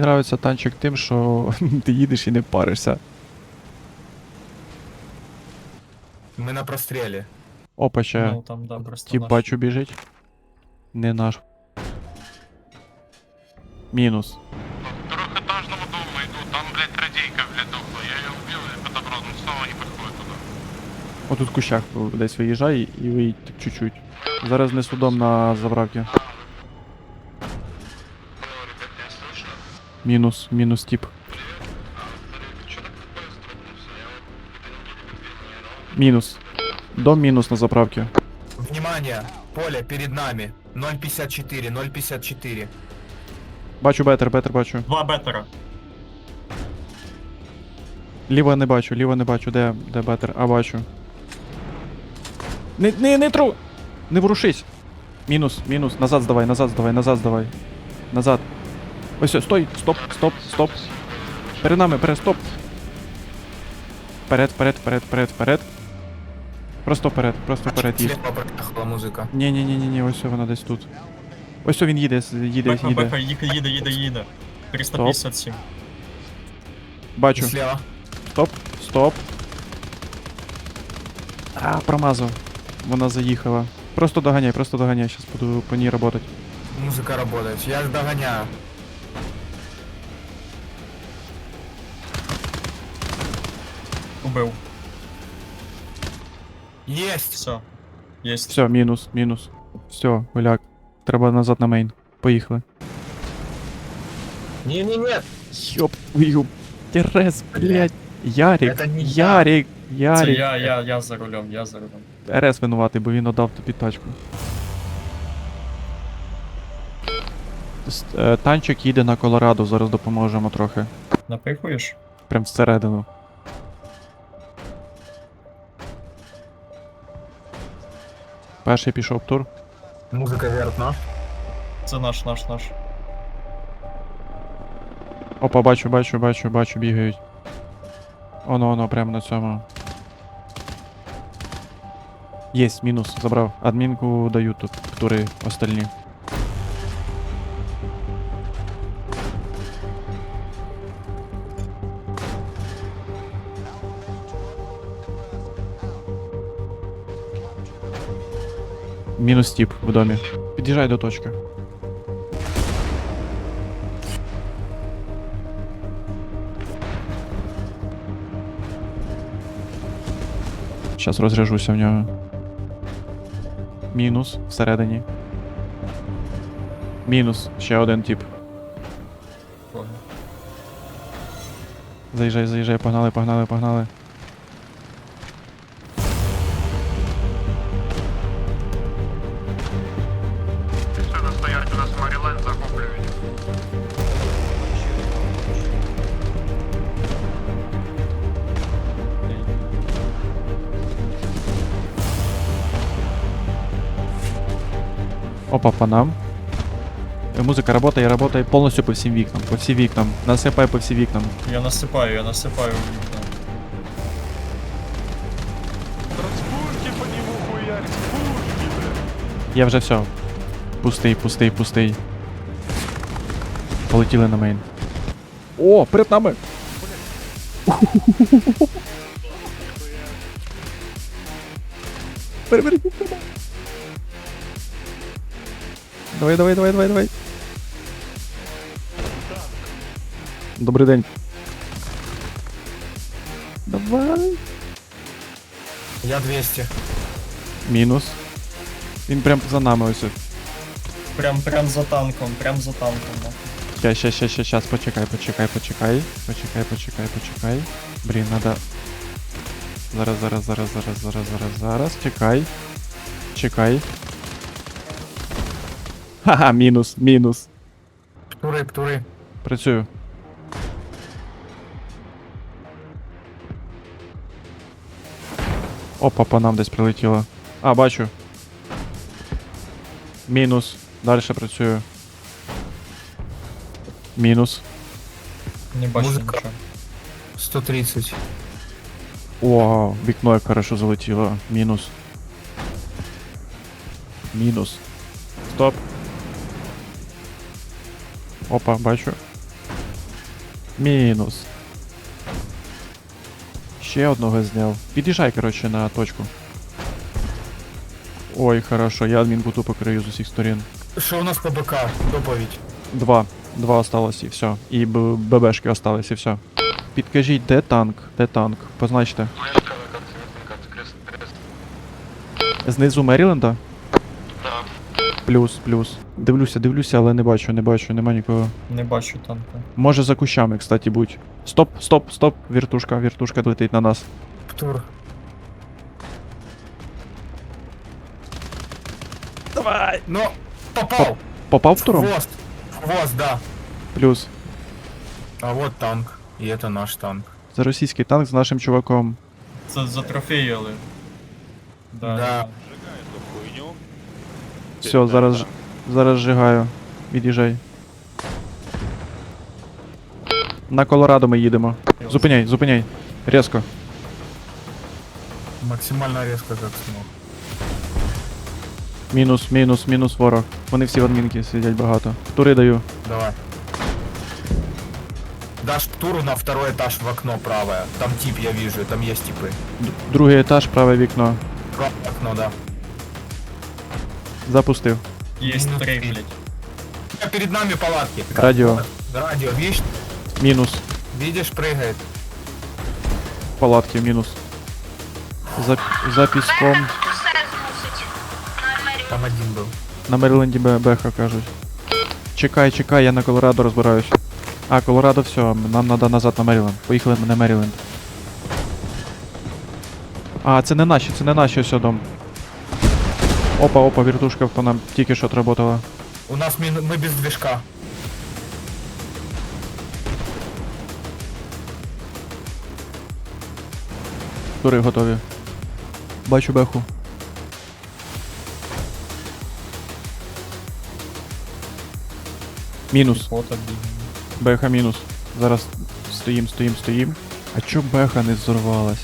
Мені подобається танчик тим, що ти їдеш і не паришся. Мы на простреле. Опа, ще. Ну там, да, просто Тіп наш. бачу біжить. Не наш. Мінус. По трехэтажному дому иду, там, блядь, радейка, блядь, дохла. Я ее убил и подобрал, но снова не подходит туда. Отут в кущах десь виїжджай і виїдь так чуть-чуть. Зараз несу дом на заправки. Мінус, мінус тип. Что так поезд тронулся? Я вот Мінус. Дом мінус на заправці. Внимание! Поле перед нами. 0.54, 0.54. Бачу бетер, бетер бачу. Два бетера. Ліво не бачу, ліво не бачу, де, де бетер, а бачу. Не, не, не тру! Не ворушись! Мінус, мінус, назад здавай, назад здавай, назад здавай. Назад. Ось, стой, стоп, стоп, стоп. Перед нами, перед, стоп. Вперед, вперед, вперед, вперед, вперед. Просто вперед, просто вперед їдь. Музыка. Ні, ні, ні, ні, ні, ось вона десь тут. Ось він їде, їде, беха, їде. їде, їде, їде, їде. 357. Бачу. Слева. Стоп, стоп. А, промазав. Вона заїхала. Просто доганяй, просто доганяй, зараз буду по ній работать. Музыка работает. Я догоняю. Убив. Есть! Все. Єсть. Все, мінус, мінус. Все, голяк. Треба назад на мейн. Поїхали. Не-не-не! Йоп, твою. Терес, блядь. Ярик, Это не я. Ярик, Це Ярик. я, я, я за рулем, я за рулем. РС винуватий, бо він отдав тобі тачку. С- е, Танчик їде на Колорадо, зараз допоможемо трохи. Напихуєш? Прям всередину. Перший пішов тур. Музыка вертна. Це наш, наш, наш. Опа, бачу, бачу, бачу, бачу, бігають. Оно, оно, прямо на цьому. Єсть, мінус, забрав. Адмінку даю тут, тури остальні. Мінус тип в домі. Під'їжджай до точки. Зараз розряжуся в нього. Мінус всередині. Мінус. Ще один тип. Заїжджай, заїжджай, погнали, погнали, погнали. Опа, по нам. Э, Музыка работает, работает полностью по всем вікнам. По всім вікнам. Насипай по всім вікнам. Я насипаю, я вікна. Транспурки по нему хуярь, блядь. Я вже все. Пустий, пустий, пустий. Полетіли на мейн. О, перед нами! Переверніть. Давай, давай, давай, давай, давай. Добрий день. Давай. Я 200. Мінус. Він прям за нами ось. Прям, прям за танком, прям за танком. нахуй. Ща, ща, ща, ща, щас, почекай, почекай, почекай. Почекай, почекай, почекай. Блін, надо. Зараз, зараз, зараз, зараз, зараз, зараз, зараз. Чекай. Чекай. Ха-ха, мінус, мінус. Птуры, птуры. Працюю. Опа, по нам десь прилетіло. А, бачу. Мінус. Далі працюю. Мінус. Не бачу Музика. нічого. 130. О, вікно як хорошо залетіло. Мінус. Мінус. Стоп. Опа, бачу. Мінус. Ще одного зняв. Під'їжджай, коротше, на точку. Ой, хорошо, я адмінку тупо крию з усіх сторін. Что у нас по БК? Доповедь. Два. Два осталось і все. І ББшки осталось і все. Підкажіть, де танк? Де танк? Позначте. Знизу Меріленда? Плюс, плюс. Дивлюся, дивлюся, але не бачу, не бачу, нема нікого. Не бачу танка. Може за кущами, кстати, будь. Стоп, стоп, стоп. Віртушка, віртушка летить на нас. Птур. Давай! Но попал. Попав В туром? хвост. В хвост, да. Плюс. А вот танк. И это наш танк. Це російський танк з нашим чуваком. Це затрофеїли. Да. Да. Все, зараз, зараз зжигаю. Від'їжджай. На Колорадо ми їдемо. Зупиняй, зупиняй. Резко. Максимально резко, как смог. Мінус, мінус, мінус ворог. Вони всі в адмінки сидять багато. Тури даю. Давай. Дашь птуру на второй этаж в окно правое. Там тип я вижу, там есть типы. Д- Другий етаж, праве вікно. Правое окно, да. Запустив. Есть Минус три, блядь. Перед нами палатки. Радио. Радио, видишь? Мінус. Видишь, прыгает. Палатки, мінус. За, за піском. Там один был. На Мериленді Бе- Беха кажуть. Чекай, чекай, я на Колорадо розбираюсь. А, Колорадо все, нам треба назад на Меріленд. Поїхали на Меріленд. А, це не наші, це не наші ось дом. Опа, опа, вертушка по нам тільки що отработала. У нас мин... мы без движка. Тури готові. Бачу беху. Мінус. Беха мінус. Зараз стоїм, стоїм, стоїм. А чо беха не взорвалась?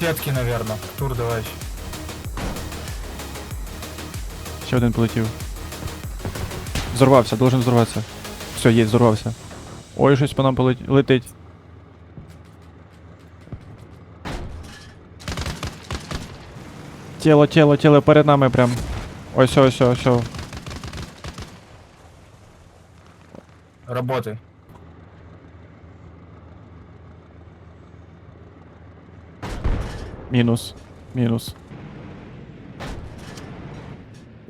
Сетки, наверное. Тур давай. Ще один полетів. Взорвався, должен взорватися. Все, є, взорвався. Ой, щось по нам полет... летить. Тіло, тіло, тіло перед нами прям. Ось, ось, ось, ось. Работай. Мінус. Мінус.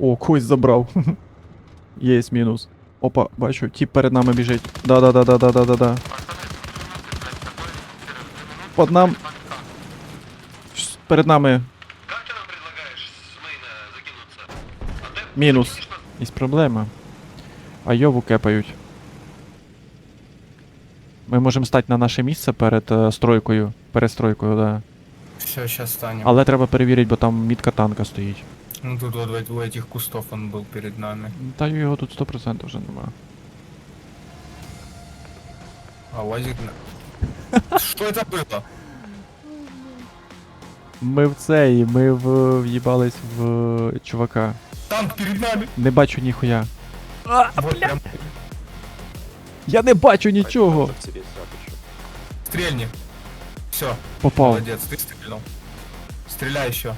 О, когось забрав. Єсть мінус. Опа, бачу, тип перед нами біжить. Да-да-да-да-да-да-да. Под нам. Перед нами. Мінус. Є проблема. А йову кепають. Ми можемо стати на наше місце перед е, стройкою. Перед стройкою, да. Все, сейчас станем. Але треба перевірити, бо там мітка танка стоїть. Ну тут вот в- у этих кустов он был перед нами. Та його тут 100% вже нема. А УАЗик... на- Что это было? Ми в цей, ми в в'їбались в чувака. Танк перед нами! Не бачу ніхуя. Вот прям. Я не бачу нічого. Стрельни. Все, Попав. молодец, ты стрельнул. Стреляй еще.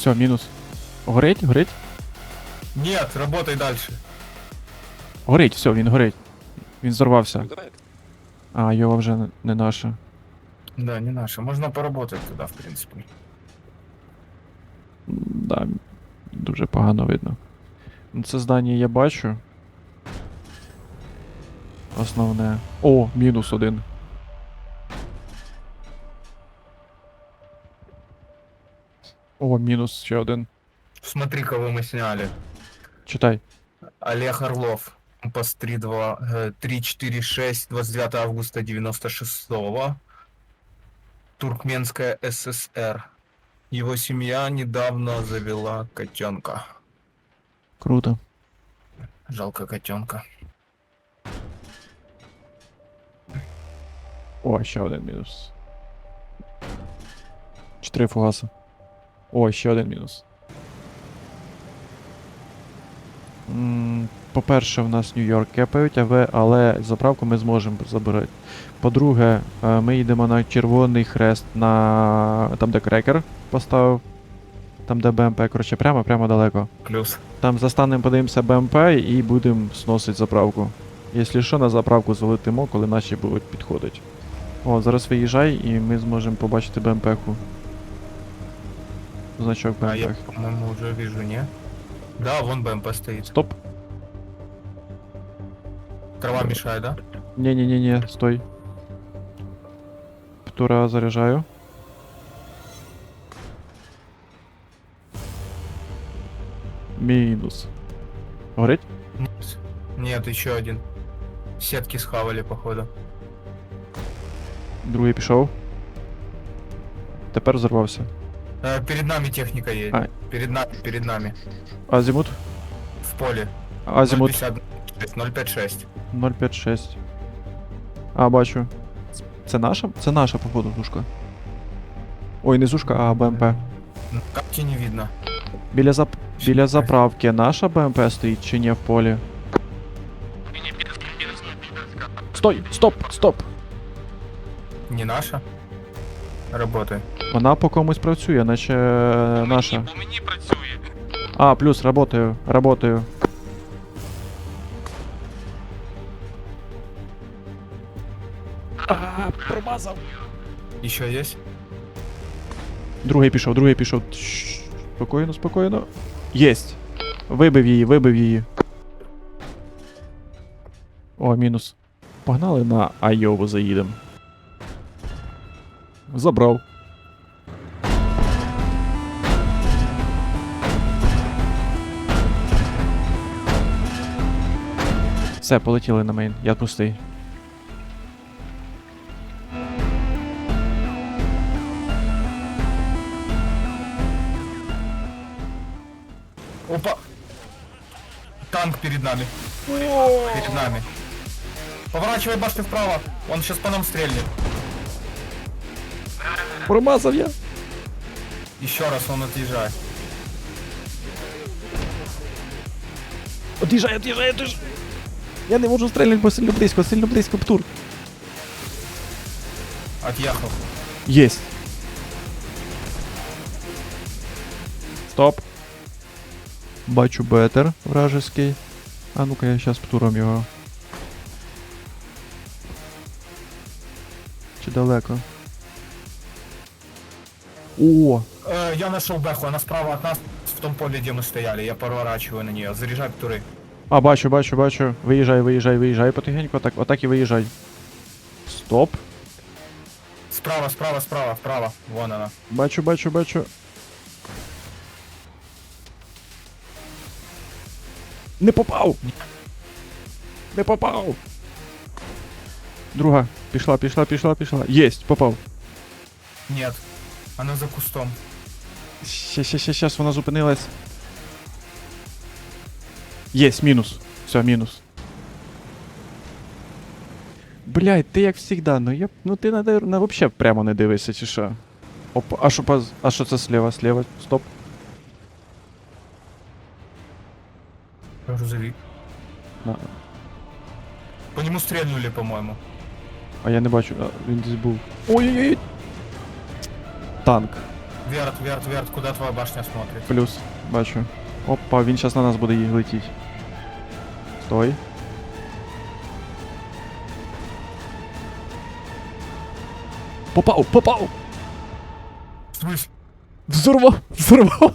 Все, мінус. Горить, горить? Нет, работай дальше. Горить, все, він горить. Він зорвався. А, його вже не- не наша. Да, не наша. Можно поработать туда, в принципе. М, Да, дуже погано видно. Ну, Це здання я бачу. Основне. О, мінус один. О, мінус ще один. Смотри, кого мы сняли. Читай. Олег Орлов. Компас 32, э, 346, 29 августа 96 Туркменская ССР. Его семья недавно завела котенка. Круто. Жалко котенка. О, ще один мінус. Чотири фугаси. О, ще один мінус. По-перше, в нас Нью-Йорк кепають, але, але заправку ми зможемо забирати. По-друге, е, ми йдемо на червоний хрест на там, де крекер поставив. Там, де БМП, коротше, прямо, прямо далеко. Плюс. Там застанемо, подивимося БМП і будемо сносити заправку. Якщо що, на заправку залетимо, коли наші будуть підходити. О, зараз виїжджай і ми зможемо побачити БМП-ку. Значок А я, БМП. по-моему, уже вижу, не? Да, вон БМП стоит. Стоп. Трава мешает, да? Не-не-не-не, стой. Птура заряжаю. Минус. Горить? Нет. Нет, еще один. Сетки схавали, походу. Другий пішов. Тепер взорвався. Э, перед нами техника едет. А. Перед нами, перед нами. Азімут. В поле. Азімут 056. 056. 056. А, бачу. Це наша? Це наша, походу, зушка. Ой, не зушка, а БМП. На карте не видно. Біля, зап... Біля заправки наша БМП стоїть чи ні в полі? Не, пидорская, пидорская, пидорская. Стой! Стоп! Стоп! Не наша. Работает. Вона по комусь працює, наче е, наша. По мені працює. А, плюс, работаю, работаю. А, промазав. Еще есть? Другий пішов, другий пішов. Тш, Спокійно, спокійно. Єсть. Вибив її, вибив її. О, мінус. Погнали на Айову заїдем. Забрав. Все, полетіли на мейн. Я пустий. Опа! Танк перед нами. Перед нами. Поворачивай башню вправо. Он сейчас по нам стрельнет. Промазав я. Еще раз он отъезжает. От'їжджай, от'їжджай, от'їжджай. Я не можу стрельнути, бо сильно близько, сильно близько, птур. Отъехал. Єсть. Стоп. Бачу бетер вражеский. А ну-ка я щас птуром його. Чи далеко? О! Э, я нашел Бэху, она справа от нас, в том поле, где мы стояли. Я поворачиваю на нее. Заряжай птуры. А, бачу, бачу, бачу. Виїжджай, виїжджай, виїжджай потихеньку, отак, отак і виїжджай. Стоп. Справа, справа, справа, вправо. Вон она. Бачу, бачу, бачу. Не попав! Не попав! Друга. Пішла, пішла, пішла, пішла. Єсть, попав. Нет. Она за кустом. Ща, ща, ща, щас, вона зупинилась. Єсть, мінус. Все, мінус. Блядь, ти як завжди, ну я. Ну ти на, на вообще прямо не дивишся, чи що? Опа, а що поз... А що це слева, слева? Стоп. Грузовик. На. По нему стрельнули, по-моему. А я не бачу, а, він десь був. Ой-ой-ой! Танк. Верт, верт, верт, куда твоя башня смотрит? Плюс, бачу. Опа, він зараз на нас буде їх летіть. Стой. Попав, попав! Взорвав! Взорвав!